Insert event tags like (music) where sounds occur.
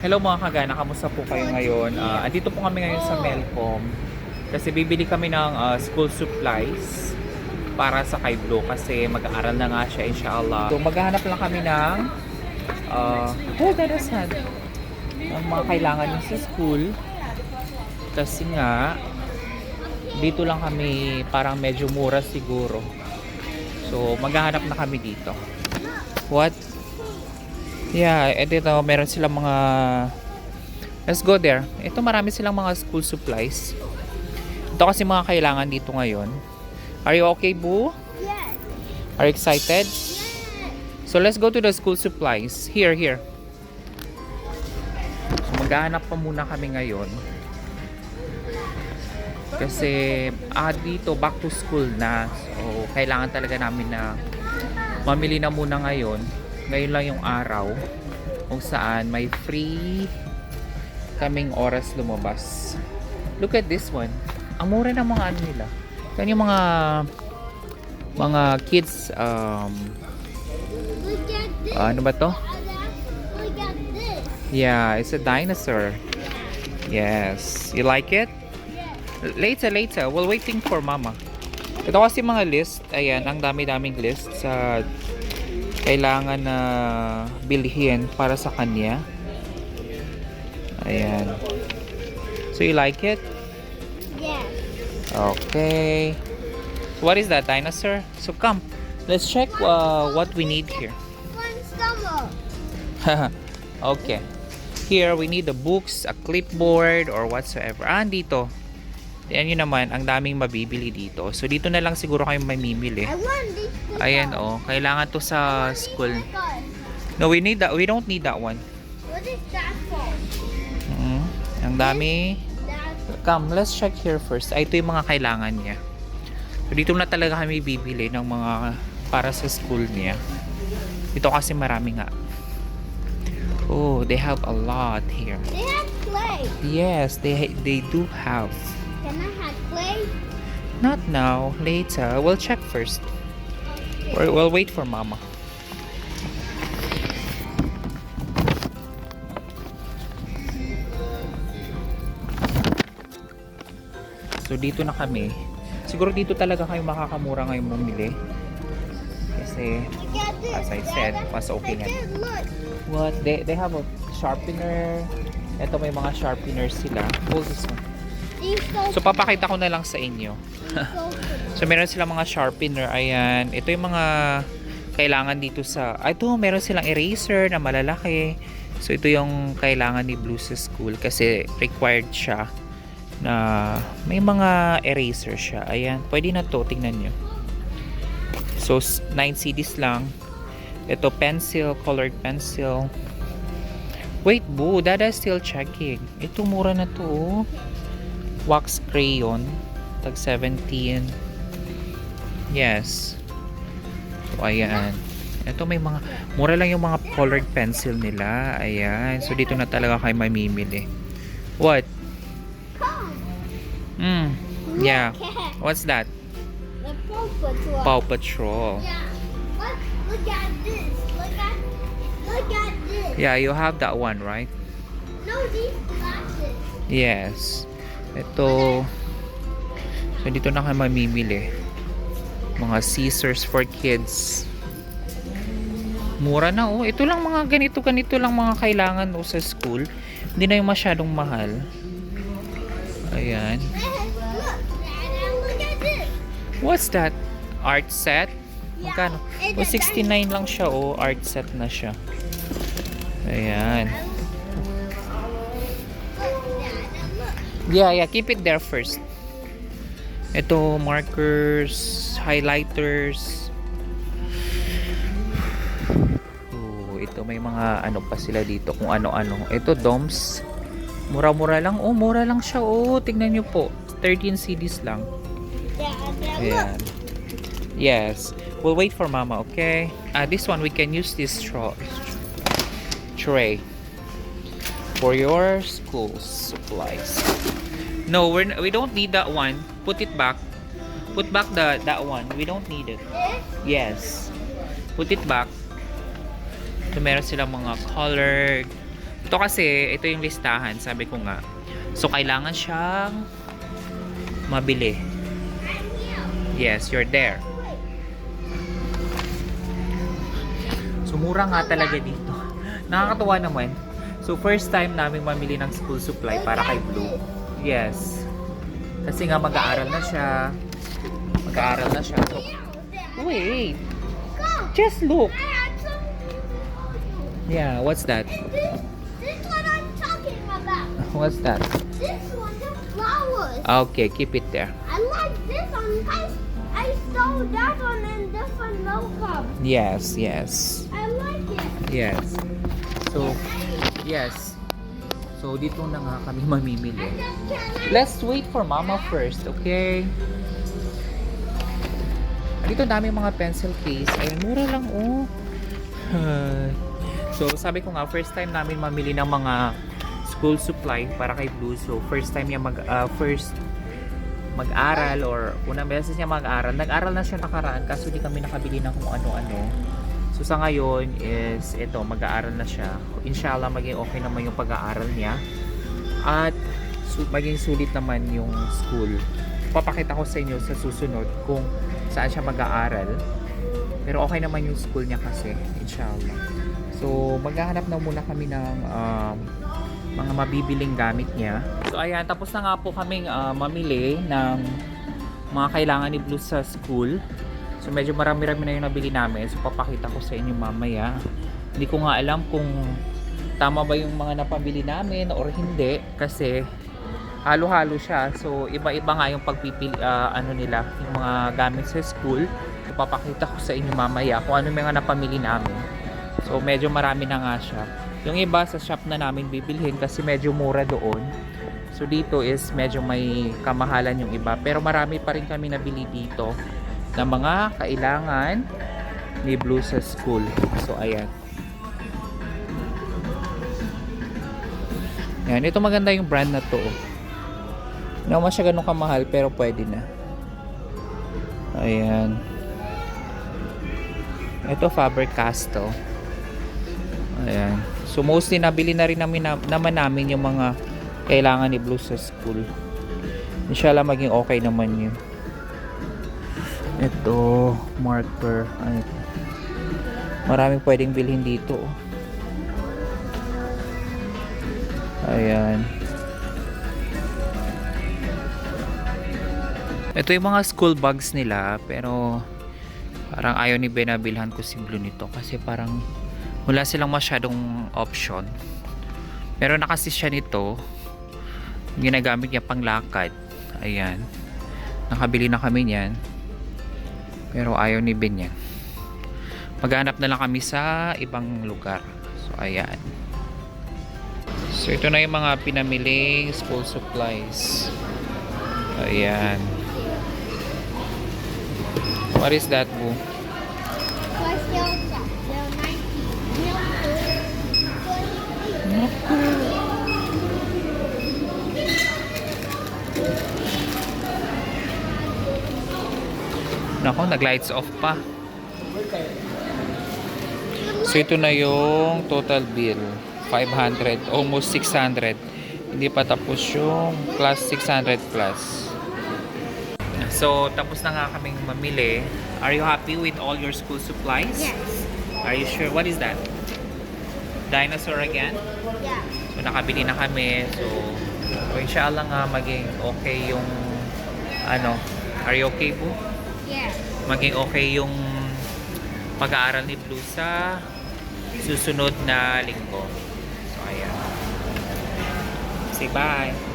Hello mga kagana, kamusta po kayo ngayon? Ah, andito po kami ngayon sa Melcom kasi bibili kami ng ah, school supplies para sa kay Blue kasi mag-aaral na nga siya inshallah. So maghahanap lang kami ng uh, oh, that is sad. Ang mga kailangan niya sa school kasi nga dito lang kami parang medyo mura siguro. So maghahanap na kami dito. What? Yeah, eh dito meron silang mga Let's go there. Ito marami silang mga school supplies. Ito kasi mga kailangan dito ngayon. Are you okay, Boo? Yes. Are you excited? Yes. So let's go to the school supplies. Here, here. So maghahanap pa muna kami ngayon. Kasi ah, dito back to school na. So kailangan talaga namin na mamili na muna ngayon. Ngayon lang yung araw kung saan may free kaming oras lumabas. Look at this one. Ang mura ng mga ano nila. Yan yung mga mga kids um this. ano ba to? Yeah, it's a dinosaur. Yes. You like it? Later, later. We're waiting for mama. Ito kasi mga list. Ayan, ang dami-daming list sa kailangan na bilhin para sa kanya. Ayan. So you like it? Yes. Okay. What is that dinosaur? So come. Let's check uh, what we need here. One stomach. (laughs) okay. Here, we need the books, a clipboard, or whatsoever. Ah, dito. Yan yun naman, ang daming mabibili dito. So, dito na lang siguro kayo mamimili. Ayan, oh. Kailangan to sa school. No, we need that. We don't need that one. What is that for? Mm, ang dami. Come, let's check here first. Ay, ito yung mga kailangan niya. So, dito na talaga kami bibili ng mga para sa school niya. Dito kasi marami nga. Oh, they have a lot here. they have clay. Yes, they they do have. Can I have clay? Not now, later. We'll check first. Or we'll wait for mama. So dito na kami. Siguro dito talaga kayo makakamura ngayong bumili. Kasi. As I said, mas okay Look. what they they have a sharpener. Ito may mga sharpeners sila. Hold this one. So papakita ko na lang sa inyo. (laughs) so meron silang mga sharpener, ayan. Ito yung mga kailangan dito sa... Ito, meron silang eraser na malalaki. So ito yung kailangan ni Blue sa school kasi required siya na may mga eraser siya. Ayan, pwede na to, tingnan nyo. So 9 CDs lang. Ito pencil, colored pencil. Wait, Boo, Dada is still checking. Ito mura na to. oh. Wax crayon, tag 17. Yes. So, ayan. Ito may mga, mura lang yung mga colored pencil nila. Ayan. So, dito na talaga kayo mamimili. What? Mm. Yeah. What's that? the Paw Patrol. Paw Patrol. Yeah. Look, look at this. Look at look at this. Yeah, you have that one, right? No, these glasses. Yes. Ito. So, dito na kayo mamimili. Mga scissors for kids. Mura na oh. Ito lang mga ganito, ganito lang mga kailangan oh, sa school. Hindi na yung masyadong mahal. Ayan. What's that? Art set? Magkano? it's O, a 69 lang siya oh. Art set na siya. Ayan. Yeah, yeah. Keep it there first. Ito, markers, highlighters. Oh, ito may mga ano pa sila dito kung ano-ano. Ito, DOMS. Mura-mura lang. Oh, mura lang siya. Oh, tingnan nyo po. 13 CDs lang. Ayan. Yes. We'll wait for mama, okay? Uh, this one, we can use this straw tray for your school supplies. No, we're, we don't need that one. Put it back. Put back the that one. We don't need it. Yes. Put it back. So, meron silang mga colored Ito kasi, ito yung listahan, sabi ko nga. So, kailangan siyang mabili. Yes, you're there. So, mura nga talaga dito. Nakakatuwa naman. So, first time namin mamili ng school supply para kay Blue. Yes. Kasi nga mag-aaral na siya. Mag-aaral na siya. So, wait. Just look. Yeah, what's that? This, this what I'm talking about. (laughs) What's that? This one, the flowers. Okay, keep it there. I like this one. I, I saw that one in different logo. Yes, yes. I like it. Yes. So, yes. So, dito na nga kami mamimili. Let's wait for mama first, okay? Dito dami mga pencil case. Ayun, mura lang, oh. (laughs) so, sabi ko nga, first time namin mamili ng mga school supply para kay Blue. So, first time niya mag, ah, first mag-aral or unang beses niya mag-aral. Nag-aral na siya nakaraan kaso di kami nakabili ng kung ano-ano. So sa ngayon is ito, mag-aaral na siya. Inshallah maging okay naman yung pag-aaral niya. At su- maging sulit naman yung school. Papakita ko sa inyo sa susunod kung saan siya mag-aaral. Pero okay naman yung school niya kasi, inshallah. So maghahanap na muna kami ng um, mga mabibiling gamit niya. So ayan, tapos na nga po kaming ah, mamili ng mga kailangan ni Blue sa school. So medyo marami-rami na yung nabili namin. So papakita ko sa inyo mamaya. Hindi ko nga alam kung tama ba yung mga napabili namin or hindi kasi halo-halo siya. So iba-iba nga yung pagpipili ah, ano nila, yung mga gamit sa school. So papakita ko sa inyo mamaya kung ano yung mga napamili namin. So medyo marami na nga siya. Yung iba sa shop na namin bibilhin kasi medyo mura doon. So dito is medyo may kamahalan yung iba. Pero marami pa rin kami nabili dito na mga kailangan ni Blue sa school. So ayan. Yan, ito maganda yung brand na to. Hindi naman siya ganun kamahal pero pwede na. Ayan. Ito Faber-Castell. Ayan. So mostly nabili na rin namin na, naman namin yung mga kailangan ni Blue sa school. Inshallah maging okay naman yun. Ito, marker. Ito? Maraming pwedeng bilhin dito. Ayan. Ito yung mga school bags nila pero parang ayaw ni Ben na bilhan ko si Blue nito kasi parang wala silang masyadong option. Pero nakasi siya nito ginagamit niya pang lakad. Ayan. Nakabili na kami niyan. Pero ayaw ni Ben yan. Maghanap na lang kami sa ibang lugar. So, ayan. So, ito na yung mga pinamiling school supplies. Ayan. What is that, Boo? What's Nako, nag-lights off pa. So, ito na yung total bill. 500, almost 600. Hindi pa tapos yung plus 600 plus. So, tapos na nga kaming mamili. Are you happy with all your school supplies? Yes. Are you sure? What is that? Dinosaur again? Yeah. So, nakabili na kami. So, so inshallah nga maging okay yung ano. Are you okay, Boo? Yeah. Maging okay yung pag-aaral ni Blue sa susunod na linggo. So, ayan. Say bye.